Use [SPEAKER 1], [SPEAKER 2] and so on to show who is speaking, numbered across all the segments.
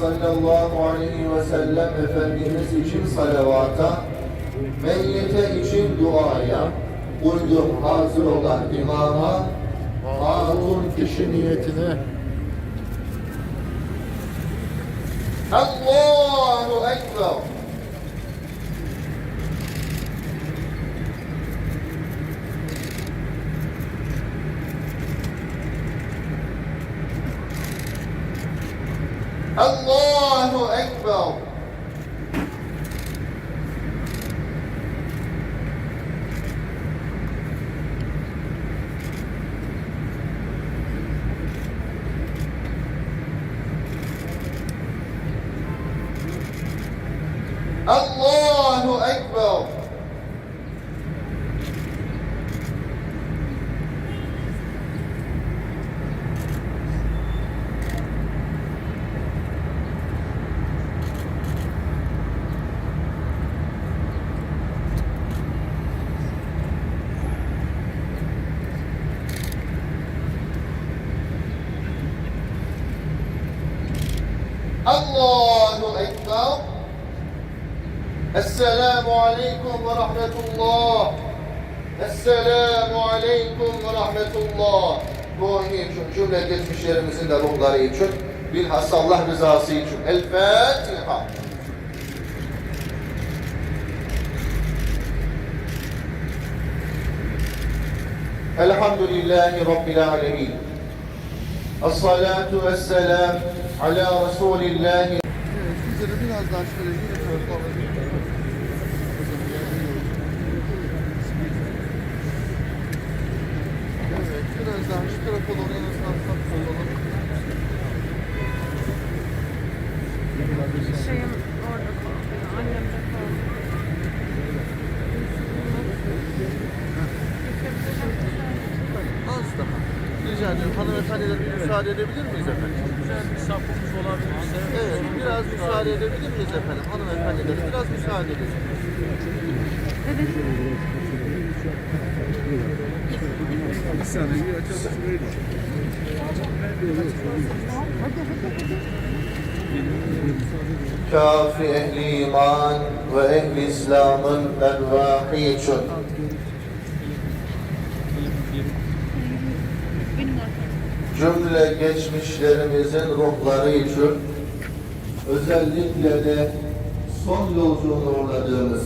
[SPEAKER 1] sallallahu aleyhi ve sellem Efendimiz için salavata, meyyite için duaya, uydum hazır olan imama, hatun kişi niyetine Esselamu Aleyküm ve Rahmetullah. Esselamu Aleyküm ve Rahmetullah. Bu için cümle geçmişlerimizin de ruhları için bilhassa Allah rızası için. El Fatiha. Elhamdülillahi Rabbil Alemin. Esselatu vesselam ala Resulillahi
[SPEAKER 2] Evet, biraz daha şöyle yine tarafa Evet, daha şu tarafa doğru en olalım.
[SPEAKER 3] Şeyim orada kaldı. Annem de kaldı.
[SPEAKER 2] Az daha. Rica ediyorum hanımefendiler bir müsaade edebilir miyiz efendim?
[SPEAKER 4] sapımız olabilirse
[SPEAKER 2] Evet, biraz müsaade edebilir miyiz efendim? Hanımefendiler biraz müsaade edin.
[SPEAKER 1] kafi ehli iman ve ehli İslam'ın ervahı için cümle geçmişlerimizin ruhları için özellikle de son yolculuğuna uğradığımız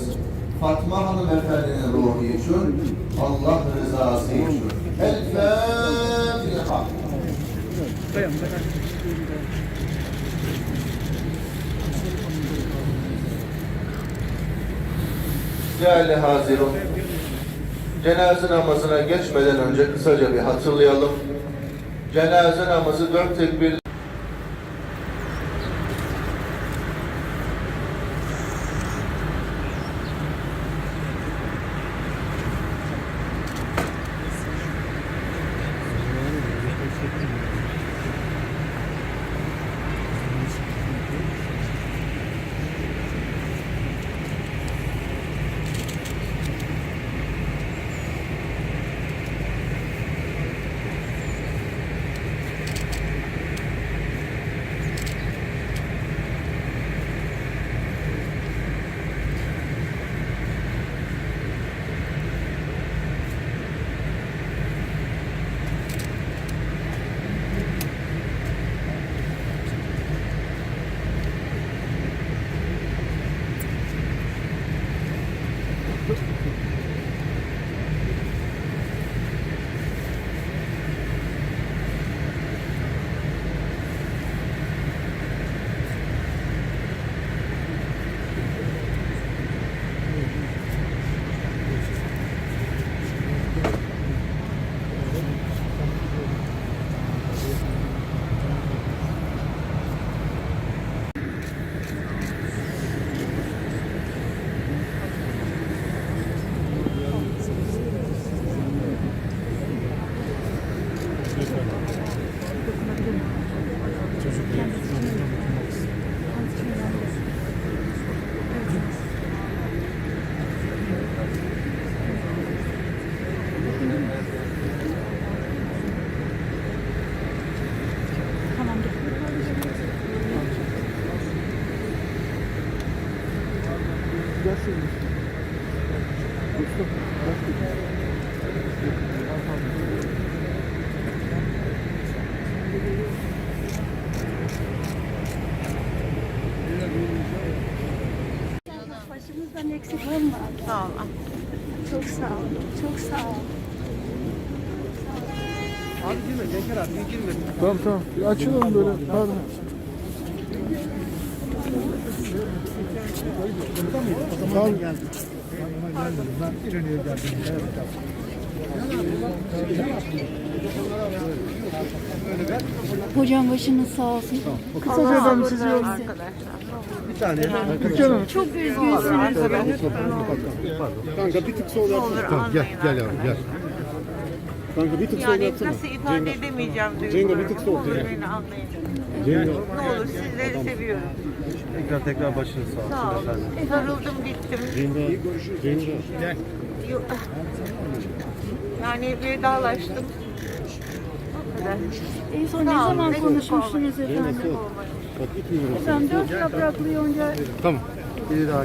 [SPEAKER 1] Fatma Hanım Efendi'nin ruhu için Allah rızası için El Fatiha Değerli Hazirun, cenaze namazına geçmeden önce kısaca bir hatırlayalım. Cenaze namazı dört tekbir
[SPEAKER 5] Sağ ol.
[SPEAKER 4] Çok sağ ol. Çok sağ ol.
[SPEAKER 6] Tamam tamam. Bir açılalım böyle. Pardon. Tamam.
[SPEAKER 4] Hocam başınız sağ olsun.
[SPEAKER 6] Kısaca efendim sizi yollayayım.
[SPEAKER 5] Arkadaşlar.
[SPEAKER 6] Türkan Hanım.
[SPEAKER 4] Çok üzgünsünüz.
[SPEAKER 6] Kanka bir tık sol
[SPEAKER 5] Olur almayın.
[SPEAKER 6] Gel gel yavrum gel. Kanka bir tık sol
[SPEAKER 5] Yani
[SPEAKER 6] yapsana.
[SPEAKER 5] nasıl ifade edemeyeceğim
[SPEAKER 6] Cengo, bir tık
[SPEAKER 5] duygularımı.
[SPEAKER 6] Cengo.
[SPEAKER 5] Beni anlayın.
[SPEAKER 6] Cengo.
[SPEAKER 5] Ne olur sizleri seviyorum.
[SPEAKER 7] Tekrar tekrar başınız sağ
[SPEAKER 5] Sağ
[SPEAKER 7] olsun
[SPEAKER 5] ol.
[SPEAKER 7] efendim.
[SPEAKER 5] Sarıldım gittim.
[SPEAKER 6] Cengo. Cengo.
[SPEAKER 5] Yok. Yani vedalaştım. Kadar.
[SPEAKER 4] En son ne
[SPEAKER 5] Sağ olun,
[SPEAKER 4] zaman
[SPEAKER 5] eksik
[SPEAKER 4] konuşmuştunuz efendim? Efendim dört yapraklı yonca
[SPEAKER 6] Tamam.
[SPEAKER 7] Biri daha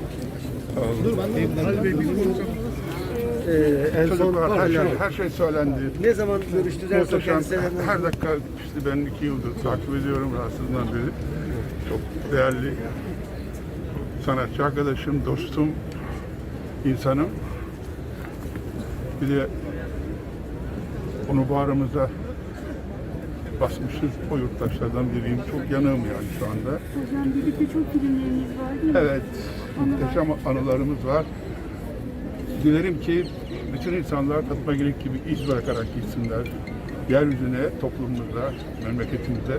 [SPEAKER 8] Sağ olun.
[SPEAKER 7] en son
[SPEAKER 8] Çocuklar, her şey, her şey söylendi.
[SPEAKER 7] Ne zaman görüştünüz en son
[SPEAKER 8] Muhteşem.
[SPEAKER 7] kendisiyle?
[SPEAKER 8] Her dakika işte ben iki yıldır takip ediyorum rahatsızlığından beri. Çok değerli sanatçı arkadaşım, dostum, insanım. Bir de onu bağrımıza basmışız o yurttaşlardan biriyim. Çok yanığım yani şu anda.
[SPEAKER 4] hocam birlikte çok filmleriniz var değil mi?
[SPEAKER 8] Evet, muhteşem anılarımız var. Dilerim ki bütün insanlar Fatma Girik gibi iz bırakarak gitsinler. Yeryüzüne, toplumumuzda, memleketimizde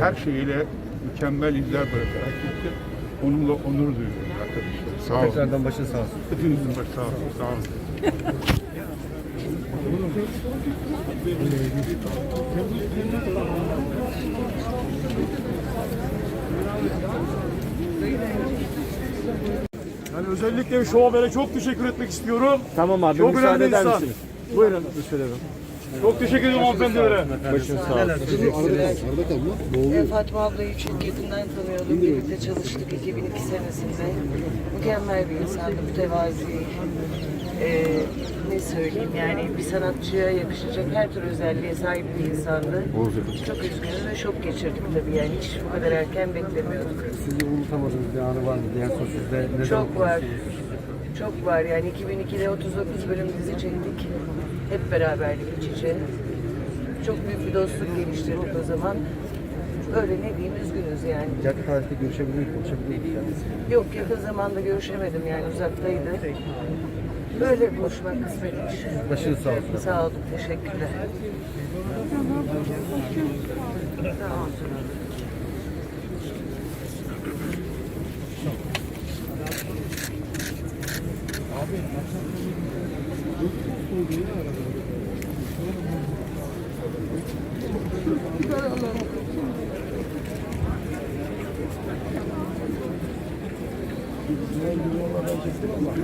[SPEAKER 8] her şeyiyle mükemmel izler bırakarak gitti. Onunla onur duyuyoruz arkadaşlar. Sağ olun.
[SPEAKER 7] Tekrardan başınız sağ olsun.
[SPEAKER 8] Hepinizin başı sağ olun. Sağ olun.
[SPEAKER 6] Yani özellikle şu habere çok teşekkür etmek istiyorum.
[SPEAKER 7] Tamam abi
[SPEAKER 6] Çok
[SPEAKER 7] müsaade eder
[SPEAKER 6] insan.
[SPEAKER 7] misiniz?
[SPEAKER 6] Buyurun.
[SPEAKER 7] Müsaade edin.
[SPEAKER 6] Çok teşekkür ediyorum hanımefendilere.
[SPEAKER 7] Başınız sağ olsun.
[SPEAKER 9] E, Fatma ablayı yakından tanıyordum. Birlikte çalıştık 2002 senesinde. Mükemmel bir insandı, mütevazi. E, ne söyleyeyim yani bir sanatçıya yakışacak her tür özelliğe sahip bir insandı. Çok üzgünüm ve şok geçirdik tabii yani hiç bu kadar erken beklemiyorduk.
[SPEAKER 7] Sizi unutamadığınız bir anı var mı? Diğer sosyalde ne
[SPEAKER 9] Çok var. Çok var yani 2002'de 39 bölüm dizi çektik. Hep beraberdik iç içe. Çok büyük bir dostluk geliştirdik o zaman. Öyle ne diyeyim üzgünüz yani.
[SPEAKER 7] Yakın tarihte görüşebilir, konuşabilir miyiz?
[SPEAKER 9] Yok yakın zamanda görüşemedim yani uzaktaydı. Böyle buluşmak kısmetmiş.
[SPEAKER 7] Başınız sağ olsun.
[SPEAKER 9] Sağ olun, teşekkürler. Sağ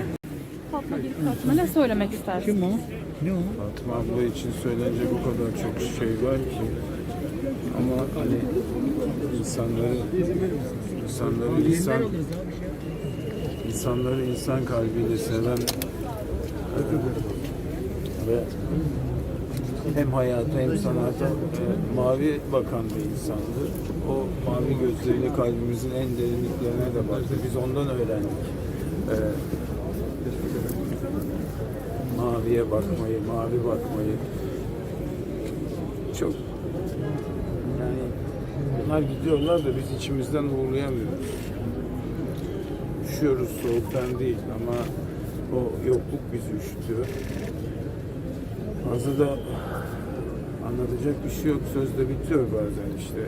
[SPEAKER 5] bir Fatma ne söylemek istersin?
[SPEAKER 10] Fatma abla için söylenecek o kadar çok şey var ki ama hani insanları insanları insan insanları insan kalbiyle seven ve hem hayata hem sanata e, mavi bakan bir insandı. O mavi gözleriyle kalbimizin en derinliklerine de baktı. Biz ondan öğrendik. E, maviye bakmayı, mavi bakmayı. çok yani bunlar gidiyorlar da biz içimizden uğurlayamıyoruz. Üşüyoruz soğuktan değil ama o yokluk bizi üşütüyor. Fazla da anlatacak bir şey yok. Sözde bitiyor bazen işte.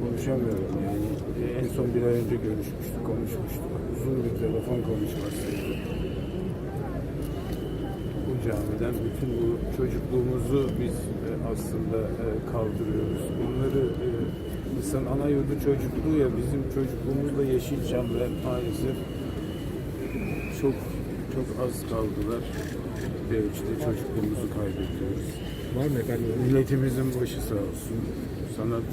[SPEAKER 10] Konuşamıyorum yani. En son bir ay önce görüşmüştük, konuşmuştuk. Uzun bir telefon konuşmasıydı. Camiden bütün bu çocukluğumuzu biz e, aslında e, kaldırıyoruz. Bunları e, insan ana yurdu çocukluğu ya bizim çocukluğumuzda Yeşilçam'da maalesef çok çok az kaldılar. Bir ölçüde çocukluğumuzu kaybediyoruz.
[SPEAKER 7] Var mı efendim?
[SPEAKER 10] Milletimizin başı sağ olsun. Sanat,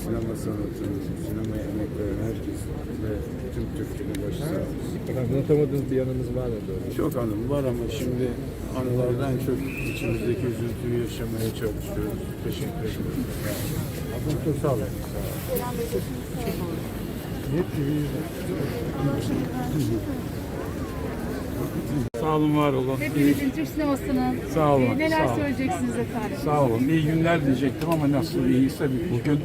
[SPEAKER 10] sinema sanatı, sinemaya emek veren herkes ve tüm Türkiye'nin başı sağ olsun.
[SPEAKER 7] Efendim unutamadığınız bir yanınız var mı böyle?
[SPEAKER 10] Çok anım var ama şimdi anılardan çok içimizdeki üzüntüyü yaşamaya çalışıyoruz. Teşekkür ederim. Ablam çok sağ olun. Sağ olun.
[SPEAKER 11] Sağ olun, var olun.
[SPEAKER 4] Hepinizin Türk sinemasının
[SPEAKER 11] Sağ olun,
[SPEAKER 4] e, neler
[SPEAKER 11] sağ olun.
[SPEAKER 4] söyleyeceksiniz efendim?
[SPEAKER 11] Sağ olun. İyi günler diyecektim ama nasıl iyiyse bugün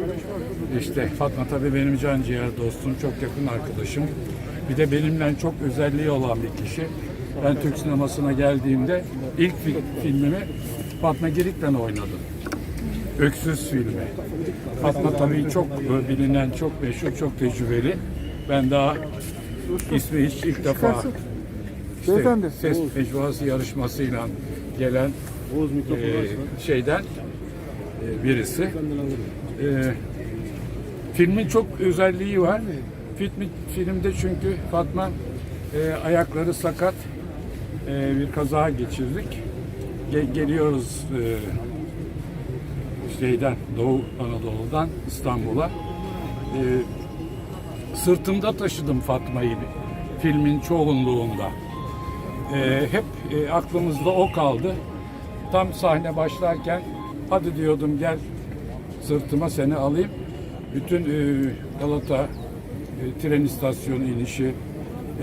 [SPEAKER 11] işte Fatma tabii benim can ciğer dostum, çok yakın arkadaşım. Bir de benimle çok özelliği olan bir kişi. Ben Türk sinemasına geldiğimde ilk fi- filmimi Fatma Girik'le oynadım. Öksüz filmi. Fatma tabii çok bilinen, çok meşhur, çok tecrübeli. Ben daha ismi hiç ilk defa işte ses mecmuası yarışmasıyla gelen e, şeyden e, birisi. E, filmin çok özelliği var. Filmi, filmde çünkü Fatma e, ayakları sakat e, bir kaza geçirdik. Ge- geliyoruz e, şeyden Doğu Anadolu'dan İstanbul'a. E, sırtımda taşıdım Fatma'yı filmin çoğunluğunda. Ee, hep e, aklımızda o kaldı. Tam sahne başlarken hadi diyordum gel sırtıma seni alayım. Bütün e, Galata e, tren istasyonu inişi,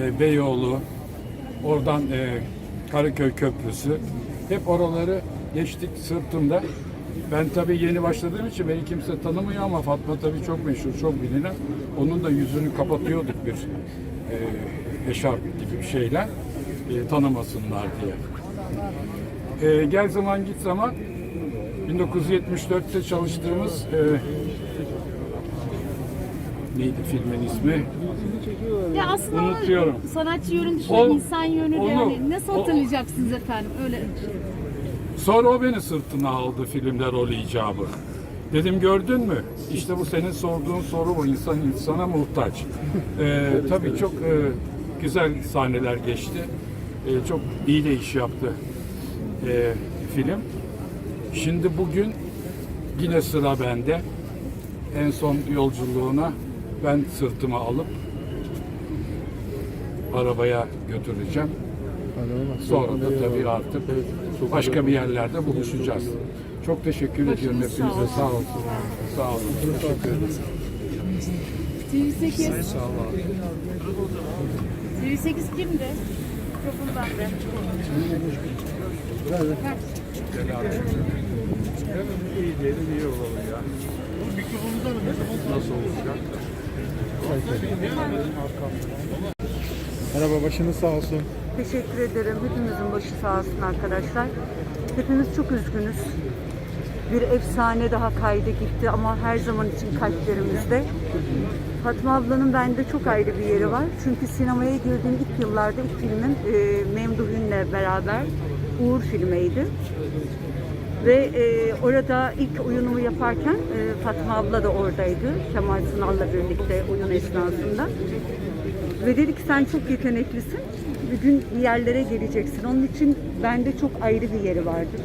[SPEAKER 11] e, Beyoğlu, oradan e, Karaköy Köprüsü hep oraları geçtik sırtımda. Ben tabii yeni başladığım için beni kimse tanımıyor ama Fatma tabii çok meşhur, çok bilinen. Onun da yüzünü kapatıyorduk bir e, eşarp gibi bir şeyle e, tanımasınlar diye. E, gel zaman git zaman 1974'te çalıştığımız e, neydi filmin ismi?
[SPEAKER 4] Ya aslında
[SPEAKER 11] Unutuyorum.
[SPEAKER 4] sanatçı yönü dışında
[SPEAKER 11] O-
[SPEAKER 4] insan yönü de
[SPEAKER 11] onu-
[SPEAKER 4] yani nasıl
[SPEAKER 11] o-
[SPEAKER 4] hatırlayacaksınız efendim öyle.
[SPEAKER 11] Sonra o beni sırtına aldı filmde rol icabı. Dedim gördün mü? İşte bu senin sorduğun soru bu. İnsan insana muhtaç. Ee, tabii çok e, güzel sahneler geçti. Ee, çok iyi de iş yaptı e, film. Şimdi bugün yine sıra bende. En son yolculuğuna ben sırtıma alıp arabaya götüreceğim. Sonra da tabii artık başka bir yerlerde buluşacağız. Çok teşekkür ediyorum hepinize. Sağ olun. Sağ olun. Teşekkür ederim.
[SPEAKER 4] TV8. TV8 kimdi? Mikrofonu bende.
[SPEAKER 11] İyi diyelim iyi olalım ya. Nasıl olacak?
[SPEAKER 7] Merhaba başınız sağ olsun.
[SPEAKER 3] Teşekkür ederim. Hepimizin başı sağ olsun arkadaşlar. Hepimiz çok üzgünüz. Bir efsane daha kaydı gitti ama her zaman için kalplerimizde. Fatma ablanın bende çok ayrı bir yeri var. Çünkü sinemaya girdiğim ilk yıllarda ilk filmim e, Memduh Ün'le beraber Uğur filmiydi. Ve e, orada ilk oyunumu yaparken e, Fatma abla da oradaydı. Kemal Sunal'la birlikte oyun esnasında. Ve dedi ki sen çok yeteneklisin. Bir gün bir yerlere geleceksin. Onun için bende çok ayrı bir yeri vardır.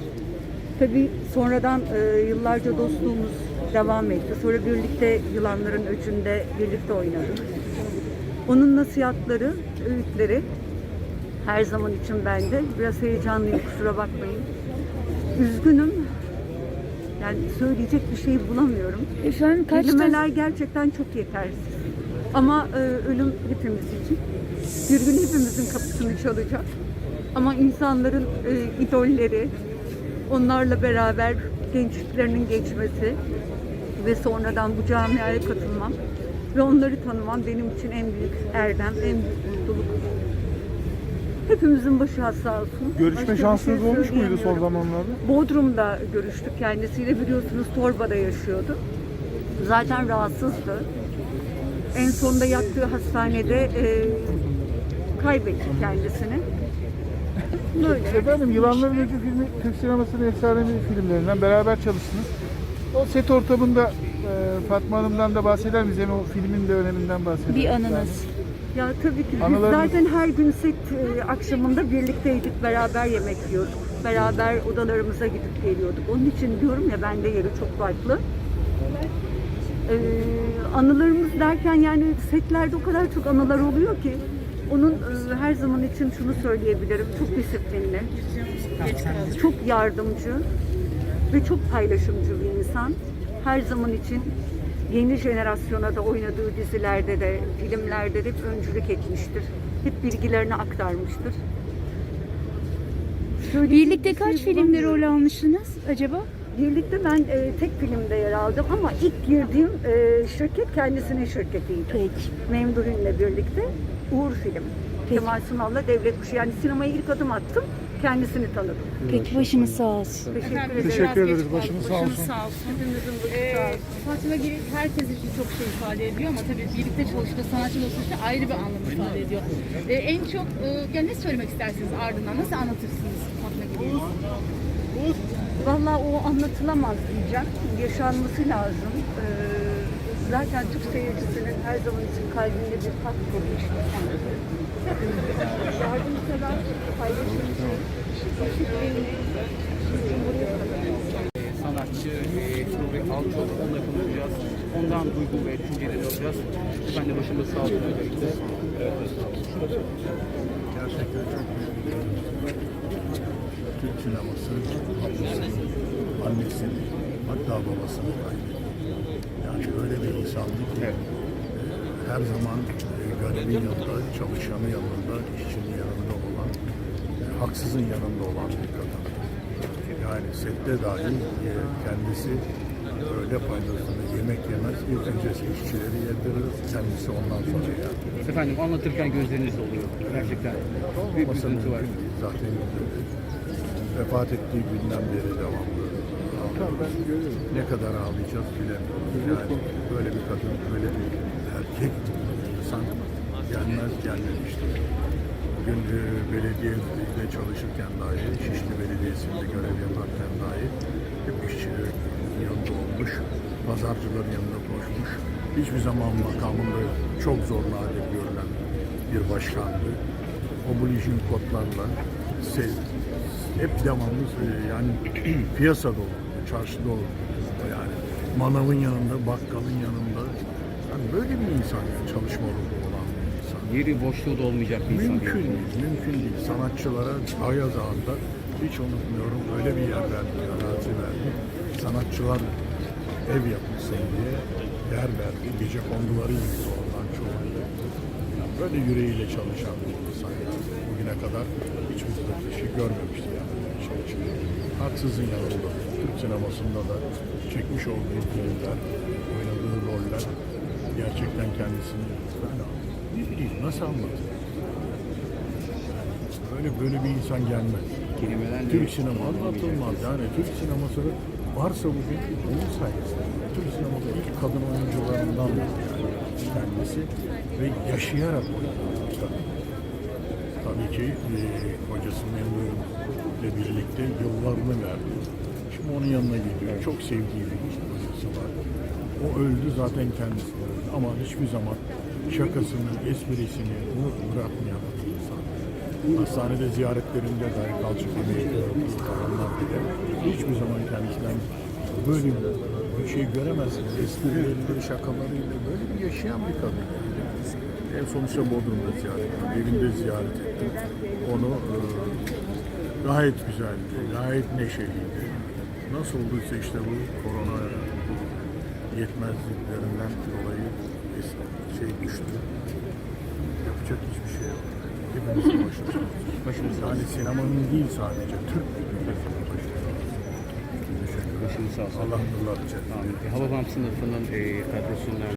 [SPEAKER 3] Tabii sonradan e, yıllarca dostluğumuz devam etti. Sonra birlikte Yılanların Öcü'nde birlikte oynadık. Onun nasihatları, öğütleri her zaman için bende. Biraz heyecanlıyım kusura bakmayın. Üzgünüm. Yani söyleyecek bir şey bulamıyorum.
[SPEAKER 4] Efendim kaç
[SPEAKER 3] Kelimeler gerçekten çok yetersiz. Ama e, ölüm hepimiz için. Bir gün hepimizin kapısını çalacak. Ama insanların e, idolleri, onlarla beraber gençliklerinin geçmesi ve sonradan bu camiaya katılmam ve onları tanımam benim için en büyük erdem, en büyük mutluluk. Hepimizin başı sağ olsun. Başka
[SPEAKER 5] Görüşme
[SPEAKER 3] bir
[SPEAKER 5] şansınız
[SPEAKER 3] şey
[SPEAKER 5] olmuş muydu son zamanlarda?
[SPEAKER 3] Bodrum'da görüştük kendisiyle biliyorsunuz Torba'da yaşıyordu. Zaten rahatsızdı. En sonunda yattığı hastanede e, kaybettik kendisini. Böyle.
[SPEAKER 5] Efendim Yılanların Öcü filmi Türk sinemasının efsanevi filmlerinden beraber çalıştınız. O set ortamında e, Fatma Hanım'dan da bahseder miyiz? Hem o filmin de öneminden bahseder.
[SPEAKER 12] Bir anınız.
[SPEAKER 3] Ya tabii ki biz
[SPEAKER 5] Anılarınız-
[SPEAKER 3] zaten her gün set e, akşamında birlikteydik, beraber yemek yiyorduk. Beraber odalarımıza gidip geliyorduk. Onun için diyorum ya bende yeri çok farklı. Ee, anılarımız derken yani setlerde o kadar çok anılar oluyor ki onun e, her zaman için şunu söyleyebilirim. Çok disiplinli, çok yardımcı ve çok paylaşımcı bir insan. Her zaman için yeni jenerasyona da oynadığı dizilerde de, filmlerde de hep öncülük etmiştir. Hep bilgilerini aktarmıştır. Söyleyecek
[SPEAKER 12] Birlikte
[SPEAKER 3] bir
[SPEAKER 12] kaç
[SPEAKER 3] şey
[SPEAKER 12] filmde rol almışsınız acaba?
[SPEAKER 3] Birlikte ben e, tek filmde yer aldım ama ilk girdiğim e, şirket kendisinin şirketiydi.
[SPEAKER 12] Peki.
[SPEAKER 3] Memduh'unla birlikte Uğur Film. Kemal Sunal'la Devlet Kuşu. Yani sinemaya ilk adım attım. Kendisini tanıdım.
[SPEAKER 12] Peki başınız sağ olsun.
[SPEAKER 3] Teşekkür ederim.
[SPEAKER 5] Teşekkür ederiz. Başınız sağ olsun.
[SPEAKER 12] sağ olsun.
[SPEAKER 3] Hepimizin başı sağ olsun.
[SPEAKER 12] Fatma Girik herkes için çok şey ifade ediyor ama tabii birlikte çalıştığı sanatçı çalıştığı ayrı bir anlam ifade ediyor. Ee, en çok e, ya ne söylemek istersiniz ardından? Nasıl anlatırsınız Fatma Girik'i?
[SPEAKER 3] Vallahi o anlatılamaz diyeceğim. Yaşanması lazım. Ee, zaten Türk seyircisinin her zaman için kalbinde bir tat kurmuştur kendisi. Yardımsever, paylaşımcı,
[SPEAKER 4] sanatçı e, Nuri Alçok, onunla konuşacağız. Ondan duygu ve düşünceleri alacağız. Ben de başımda sağ olun öncelikle.
[SPEAKER 13] Gerçekten çok Türk sineması annesini hatta babasını kaybetti. Yani öyle bir insandı ki e, her zaman e, garibin yanında, çalışanı yanında, işçinin yanında olan, e, haksızın yanında olan bir kadın. Yani sette dahi e, kendisi öyle faydasını yemek yemez. İlk öncesi işçileri yedirir, kendisi ondan sonra yer.
[SPEAKER 4] Efendim anlatırken gözleriniz doluyor. Gerçekten büyük bir üzüntü var.
[SPEAKER 13] Zaten vefat ettiği günden beri devamlı. Ne kadar ağlayacağız bilemiyorum. Yani böyle bir kadın, böyle bir erkek insan gelmez gelmemiştir. Bugün e, belediyede çalışırken dahi, Şişli Belediyesi'nde görev yaparken dahi hep işçilerin yanında olmuş, pazarcıların yanında koşmuş. Hiçbir zaman makamında çok zor nadir görülen bir başkandı. Obulijin kodlarla se- hep devamlı yani piyasada olur, çarşıda olur. Yani manavın yanında, bakkalın yanında. Yani böyle bir insan yani çalışma ruhu olan bir insan.
[SPEAKER 4] Yeri boşluğu da olmayacak bir insan.
[SPEAKER 13] Mümkün değil, mümkün değil. Sanatçılara Ayaz Ağa'nda hiç unutmuyorum öyle bir yer verdi, arazi verdi. Sanatçılar ev yapılsın diye yer verdi. Gece konduları gibi oradan çoğu. Yani böyle yüreğiyle çalışan bir insan yani. Bugüne kadar hiçbir şey görmemişti yani. Çalışıyor. Haksızın yanında. Türk sinemasında da çekmiş olduğu filmler, oynadığı roller gerçekten kendisini yani, ne bileyim, nasıl anlatayım? Böyle böyle bir insan gelmez.
[SPEAKER 4] Kelimelerle
[SPEAKER 13] Türk sinema anlatılmaz. Yani Türk sineması varsa bugün onun sayesinde. Türk sineması ilk kadın oyuncularından yani kendisi ve yaşayarak oynadı. Tabii ki e, kocası Memnun ile birlikte yıllarını verdi. Şimdi onun yanına gidiyor. Çok sevdiği bir kocası var. O öldü zaten kendisi öldü. Ama hiçbir zaman şakasını, esprisini bırakmayan bir insan. Hastanede ziyaretlerinde dahi kalçık yemeği kalanlar bile hiçbir zaman kendisinden böyle bir şey göremezsiniz. Esprileriyle, şakalarıyla böyle bir yaşayan bir kadın. En sonuçta Bodrum'da ziyaret ettim, evinde ziyaret ettim. Onu e, gayet güzeldi, gayet neşeliydi. Nasıl olduysa işte bu korona yetmezliklerinden dolayı şey düştü. Yapacak hiçbir şey yok. Hepimizin başımız.
[SPEAKER 4] Başımız
[SPEAKER 13] Yani sinemanın değil sadece Türk milletinin başımız.
[SPEAKER 6] sağ olsun.
[SPEAKER 13] Allah nurlar içerisinde.
[SPEAKER 6] Hababam sınıfının e, kadrosundan